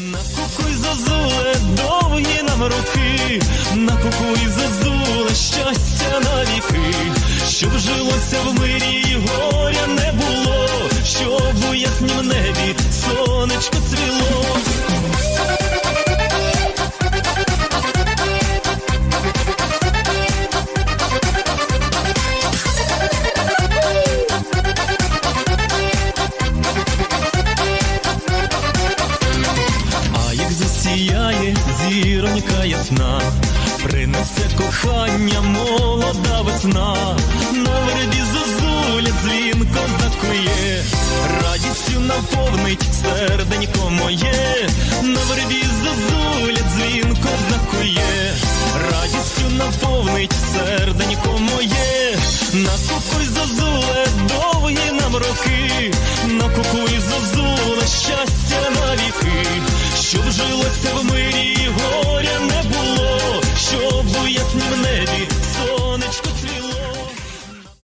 На зазуле, довгі нам роки, на зазуле, щастя на віки, щоб жилося в мирі і горя не було, щоб у яснім небі сонечко зіронька ясна, принесе кохання молода весна, на вербі зозуля дзвінко закує, радістю наповнить серденько моє, на вербі зозуля дзвінко закує, радістю наповнить серденько моє, на кукуй зозуле довгі нам роки,